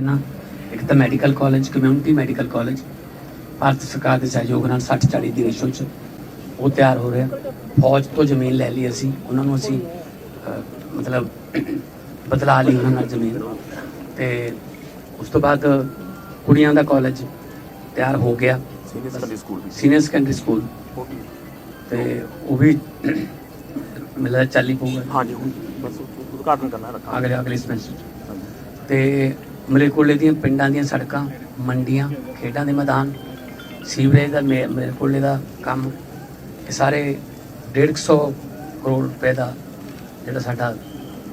ਨਾ ਇੱਕ ਤਾਂ medical college community medical college Bharat ਸਰਕਾਰ ਦੇ ਸਹਿਯੋਗ ਨਾਲ 60 40 ਦੀ ਰੇਸ਼ੋ ਚ ਉਹ ਤਿਆਰ ਹੋ ਰਿਹਾ। ਫੌਜ ਤੋਂ ਜ਼ਮੀਨ ਲੈ ਲਈ ਅਸੀਂ ਉਹਨਾਂ ਨੂੰ ਅਸੀਂ ਮਤਲਬ ਬਦਲਾ ਲਈ ਉਹਨਾਂ ਨਾਲ ਜ਼ਮੀਨ। ਤੇ ਉਸ ਤੋਂ ਬਾਅਦ ਕੁੜੀਆਂ ਦਾ ਕਾਲਜ ਤਿਆਰ ਹੋ ਗਿਆ। Senior secondary school senior secondary school ਤੇ ਉਹ ਵੀ ਮਿਲਦਾ ਚੱਲ ਪਊਗਾ। ਹਾਂਜੀ ਹੁਣ ਬਸ ਉਦਘਾਟਨ ਕਰਨਾ ਰੱਖਾਂ ਅਗਲੇ ਅਗਲੇ ਸਮੈਸਟਰ। ਤੇ ਮਲੇਕੋਲੇ ਦੀਆਂ ਪਿੰਡਾਂ ਦੀਆਂ ਸੜਕਾਂ, ਮੰਡੀਆਂ, ਖੇਡਾਂ ਦੇ ਮੈਦਾਨ, ਸੀਵਰੇਜ ਦਾ ਮੇ- ਮਲੇਕੋਲੇ ਦਾ ਕੰਮ, ਇਹ ਸਾਰੇ 150 ਕਰੋੜ ਰੁਪਏ ਦਾ ਜਿਹੜਾ ਸਾਡਾ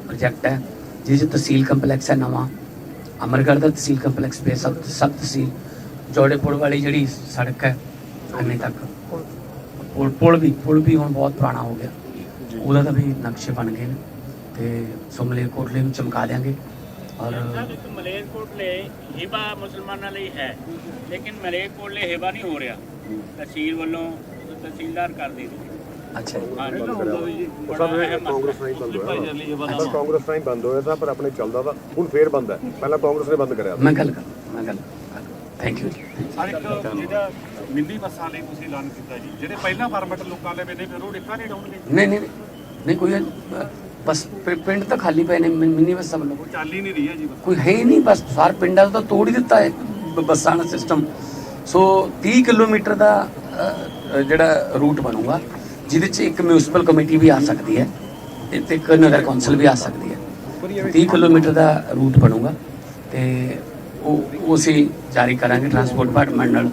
ਪ੍ਰੋਜੈਕਟ ਹੈ ਜਿਸ 'ਚ ਤਹਿਸੀਲ ਕੰਪਲੈਕਸ ਹੈ ਨਵਾਂ। ਅਮਰਗੜ੍ਹ ਦਾ ਤਹਿਸੀਲ ਕੰਪਲੈਕਸ ਪੇ ਸਭ ਸਭ ਤਹਿਸੀਲ। ਜੋੜੇਪੁਰ ਵਾਲੀ ਜਿਹੜੀ ਸੜਕ ਹੈ ਅੰਨੇ ਤੱਕ। ਪੁਲ ਪੁਲ ਵੀ ਪੁਲ ਵੀ ਹੁਣ ਬਹੁਤ ਪੁਰਾਣਾ ਹੋ ਗਿਆ। ਉਹਦਾ ਤਾਂ ਵੀ ਨਕਸ਼ੇ ਬਣ ਗਏ ਨੇ। ਤੇ ਸੁਮਲੇ ਕੋਟਲੇ ਨੂੰ ਚਮਕਾ ਦਿਆਂਗੇ। ਔਰ ਇੱਕ ਮਲੇਰਕੋਟਲੇ ਹਿਬਾ ਮੁਸਲਮਾਨਾਂ ਲਈ ਹੈ ਲੇਕਿਨ ਮਲੇਰਕੋਟਲੇ ਹਿਬਾ ਨਹੀਂ ਹੋ ਰਿਹਾ। ਤਹਿਸੀਲ ਵੱਲੋਂ ਤਹਿਸੀਲਦਾਰ ਕਰ ਦੇ ਅੱਛਾ ਕਾਂਗਰਸ ਨਾਲ ਹੀ ਬੰਦ ਹੋਇਆ। ਕਾਂਗਰਸ ਨਾਲ ਹੀ ਬੰਦ ਹੋਇਆ ਤਾਂ ਪਰ ਆਪਣੇ ਚੱਲਦਾ ਤਾਂ ਹੁਣ ਫੇਰ ਬੰਦ ਹੈ। ਪਹਿਲਾਂ ਕਾਂਗਰਸ ਨੇ ਬੰਦ ਕਰਿਆ ਮੈਂ ਗੱਲ ਕਰ ਮੈਂ ਗੱਲ ਥੈਂਕ ਯੂ ਜੀ। ਹਰ ਇੱਕ ਜਿਹੜਾ ਮਿੰਨੀ ਬੱਸਾਂ ਲਈ ਤੁਸੀਂ ਐਲਾਨ ਕੀਤਾ ਜੀ ਜਿਹੜੇ ਪਹਿਲਾਂ ਪਰਮਿਟ ਲੋਕਾਂ ਦੇ ਵੇਲੇ ਫਿਰ ਉਹ ਰਿਕਾ ਨਹੀਂ ਡਾਉਣਗੇ? ਨਹੀਂ ਨਹੀਂ। ਨਹੀਂ ਕੋਈ ਬਸ ਪਿ- ਪਿੰਡ ਤਾਂ ਖਾਲੀ ਪਏ ਨੇ ਮਿ- ਮਿੰਨੀ ਬੱਸਾਂ ਵੱਲੋਂ। ਉਹ ਚੱਲ ਹੀ ਨਹੀਂ ਰਹੀ ਹੈ ਜੀ ਬੱਸ। ਕੋਈ ਹੈ ਹੀ ਨਹੀਂ ਬਸ ਸਾਰ ਪਿੰਡਾਂ ਦਾ ਤਾਂ ਤੋੜ ਹੀ ਦਿੱਤਾ ਹੈ ਬ- ਬੱਸਾਂ ਦਾ ਸਿਸਟਮ ਸੋ 30 ਕਿਲੋਮੀਟਰ ਦਾ ਅ, ਅ, ਜਿਹੜਾ ਰੂਟ ਬਣੂਗਾ ਜਿਹਦੇ 'ਚ ਇੱਕ ਮਿਊਨਿਸਪਲ ਕਮੇਟੀ ਵੀ ਆ ਸਕਦੀ ਹੈ ਤੇ ਤੇ ਇੱਕ ਨਗਰ ਕੌਂਸਲ ਵੀ ਆ ਸਕਦੀ ਹੈ। 30 ਕਿਲੋਮੀਟਰ ਦਾ ਰੂਟ ਬਣੂਗਾ ਤੇ ਉਹ ਉਹ ਅਸੀਂ ਜਾਰੀ ਕਰਾਂਗੇ ਟਰਾਂਸਪੋਰਟ ਡਿਪਾਰਟਮੈਂਟ ਨਾਲ।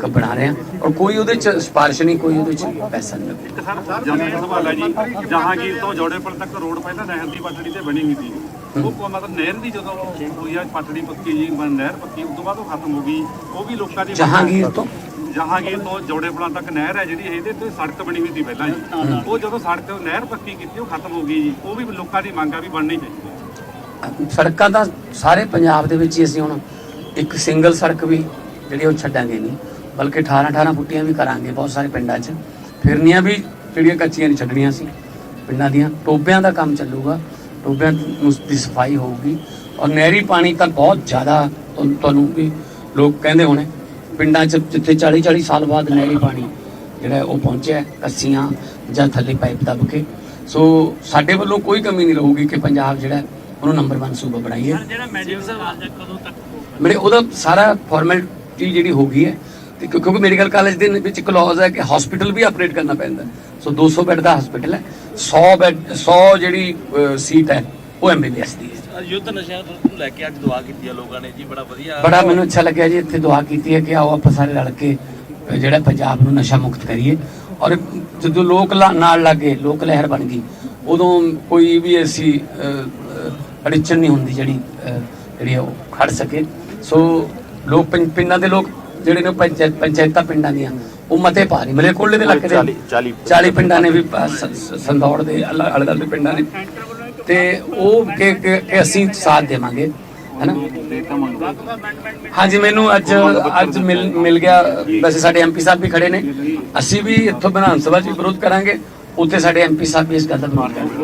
ਇੱਕ ਬਣਾ ਰਹੇ ਹਾਂ। ਔਰ ਕੋਈ ਉਹਦੇ 'ਚ ਸਿਫਾਰਿਸ਼ ਨਹੀਂ ਕੋਈ ਉਹਦੇ 'ਚ ਪੈਸਾ ਨਹੀਂ ਲੱਗਦਾ। ਇੱਕ ਸਰ ਜਮੀਨ ਸਵਾਲ ਹੈ ਜੀ ਜਹਾਂਗੀਰ ਤੋਂ ਜੋੜੇਪੁਰ ਤੱਕ ਰੋਡ ਪਹਿਲਾਂ ਨਹਿਰ ਦੀ ਪਟੜੀ ਤੇ ਬਣੀ ਹੋਈ ਸੀ। ਉਹ ਕੋ ਮਤਲਬ ਨਹਿਰ ਦੀ ਜਦੋਂ ਹੋਈ ਆ ਪਟੜੀ ਪੱਕੀ ਜੀ ਬਣ ਨਹਿਰ ਪੱਕੀ ਉਸ ਤੋਂ ਬਾਅਦ ਉਹ ਖਤਮ ਹੋ ਗਈ। ਉਹ ਵੀ ਲੋਕਾਂ ਦੀ ਜਹਾਂਗੀਰ ਤੋਂ? ਜਹਾਂਗੀਰ ਤੋਂ ਜੋੜੇਪੁਰਾਂ ਤੱਕ ਨਹਿਰ ਹੈ ਜਿਹੜੀ ਇਹਦੇ ਤੇ ਸੜਕ ਬਣੀ ਹੋਈ ਸੀ ਪਹਿਲਾਂ ਜੀ। ਉਹ ਜਦੋਂ ਸੜਕ ਨਹਿਰ ਪੱਕੀ ਕੀਤੀ ਉਹ ਖਤਮ ਹੋ ਗਈ ਜੀ। ਉਹ ਵੀ ਲੋਕਾਂ ਦੀ ਮੰਗ ਆ ਵੀ ਬਣਨੀ ਚਾਹੀਦੀ ਸੜਕਾਂ ਦਾ ਸਾਰੇ ਪੰਜਾਬ ਦੇ ਵਿੱਚ ਹੀ ਅਸੀਂ ਹੁਣ ਇੱਕ ਸਿੰਗਲ ਸੜਕ ਵੀ ਜਿਹੜੀ ਉਹ ਛੱਡਾਂਗੇ ਨਹੀਂ। ਬਲਕਿ 18 18 ਫੁੱਟੀਆਂ ਵੀ ਕਰਾਂਗੇ ਬਹੁਤ ਸਾਰੇ ਪਿੰਡਾਂ 'ਚ। ਫਿਰਨੀਆਂ ਵੀ ਜਿਹੜੀਆਂ ਕੱਚੀਆਂ ਨਹੀਂ ਛੱਡਣੀਆਂ ਸੀ ਪਿੰਡਾਂ ਦੀਆਂ। ਟੋਬਿਆਂ ਦਾ ਕੰਮ ਚੱਲੂਗਾ ਟੋਬਿਆਂ ਨੂੰ ਦੀ ਸਫ਼ਾਈ ਹੋਊਗੀ ਔਰ ਨਹਿਰੀ ਪਾਣੀ ਤਾਂ ਬਹੁਤ ਜ਼ਿਆਦਾ ਤੁਹਾਨੂੰ ਵੀ ਲੋਕ ਕਹਿੰਦੇ ਹੋਣੇ ਪਿੰਡਾਂ 'ਚ ਜਿੱਥੇ 40 40 ਸਾਲ ਬਾਅਦ ਨਹਿਰੀ ਪਾਣੀ ਜਿਹੜਾ ਉਹ ਪਹੁੰਚਿਆ ਕੱਸੀਆਂ ਜਾਂ ਥੱਲੇ ਪਾਈਪ ਦੱਬ ਕੇ। ਸੋ ਸਾਡੇ ਵੱਲੋਂ ਕੋਈ ਕਮੀ ਨਹੀਂ ਰਹੂਗੀ ਕਿ ਪੰਜਾਬ ਜਿਹੜਾ ਉਹਨੂੰ ਨੰਬਰ 1 ਸੂਬਾ ਬਣਾਈਏ। ਜਿਹੜਾ ਮੈਡੀਕਲ ਕਾਲਜ ਕਦੋਂ ਤੱਕ ਮੇਰੇ ਉਹਦਾ ਸਾਰਾ ਫਾਰਮੈਲਿਟੀ ਜਿਹੜੀ ਹੋ ਗਈ ਹੈ ਕਿਉਂਕਿ ਮੈਡੀਕਲ ਕਾਲਜ ਦੇ ਵਿੱਚ ਕਲੌਜ਼ ਹੈ ਕਿ ਹਸਪੀਟਲ ਵੀ ਆਪਰੇਟ ਕਰਨਾ ਪੈਂਦਾ ਹੈ। ਸੋ 200 ਬੈੱਡ ਦਾ ਹਸਪੀਟਲ ਹੈ। 100 ਬੈੱਡ 100 ਜਿਹੜੀ ਸੀਟ ਹੈ ਉਹ ਐਮਬੀਬੀਐਸ ਦੀ ਹੈ। ਯੁੱਧ ਨਸ਼ਿਆਂ ਨੂੰ ਲੈ ਕੇ ਅੱਜ ਦੁਆ ਕੀਤੀ ਆ ਲੋਕਾਂ ਨੇ ਜੀ ਬੜਾ ਵਧੀਆ। ਬੜਾ ਮੈਨੂੰ ਅੱਛਾ ਲੱਗਿਆ ਜੀ ਇੱਥੇ ਦੁਆ ਕੀਤੀ ਹੈ ਕਿ ਆਓ ਆਪਾਂ ਸਾਰੇ ਰਲ ਕੇ ਜਿਹੜਾ ਪੰਜਾਬ ਨੂੰ ਨਸ਼ਾ ਮੁਕਤ ਕਰੀਏ। ਔਰ ਜਦੋਂ ਲੋਕ ਨਾਲ ਲੱਗੇ ਲੋਕ ਲਹਿਰ ਬਣ ਗਈ ਉਦੋਂ ਕੋਈ ਵੀ ਐਸੀ ਅੜਿਚਨ ਨਹੀਂ ਹੁੰਦੀ ਜਿਹੜੀ ਜਿਹੜੀ ਉਹ ਖੜ ਸਕੇ। ਸੋ ਲੋਕ ਪਿੰਡਾਂ ਦੇ ਲੋਕ ਜਿਹੜੇ ਨੇ ਪੰਚਾਇਤ ਪੰਚਾਇਤਾਂ ਪਿੰਡਾਂ ਦੀਆਂ ਉਹ ਮਤੇ ਪਾ ਰਹੀ ਮਲੇ ਕੋਲੇ ਦੇ ਇਲਾਕੇ ਦੇ 40 40 40 ਪਿੰਡਾਂ ਨੇ ਵੀ ਸੰਦੌੜ ਦੇ ਅਲੱਗ ਅਲੱਗ ਪਿੰਡਾਂ ਨੇ। ਤੇ ਉਹ ਕਿ ਅਸੀਂ ਸਾਥ ਦੇਵਾਂਗੇ ਹੈਨਾ? ਹਾਂਜੀ ਮੈਨੂੰ ਅੱਜ ਅੱਜ ਮਿਲ ਮਿਲ ਗਿਆ। ਵੈਸੇ ਸਾਡੇ ਐਮਪੀ ਸਾਹਿਬ ਵੀ ਖੜੇ ਨੇ। ਅਸੀਂ ਵੀ ਇੱਥੋਂ ਵਿਧਾਨ ਸਭਾ 'ਚ ਵਿਰੋਧ ਕਰਾਂਗੇ। ਉੱਥੇ ਸਾਡੇ ਐਮਪੀ ਸਾਹਿਬ ਵੀ ਇਸ ਗੱਲ ਦਾ ਵਿਰੋਧ ਕਰਨਗੇ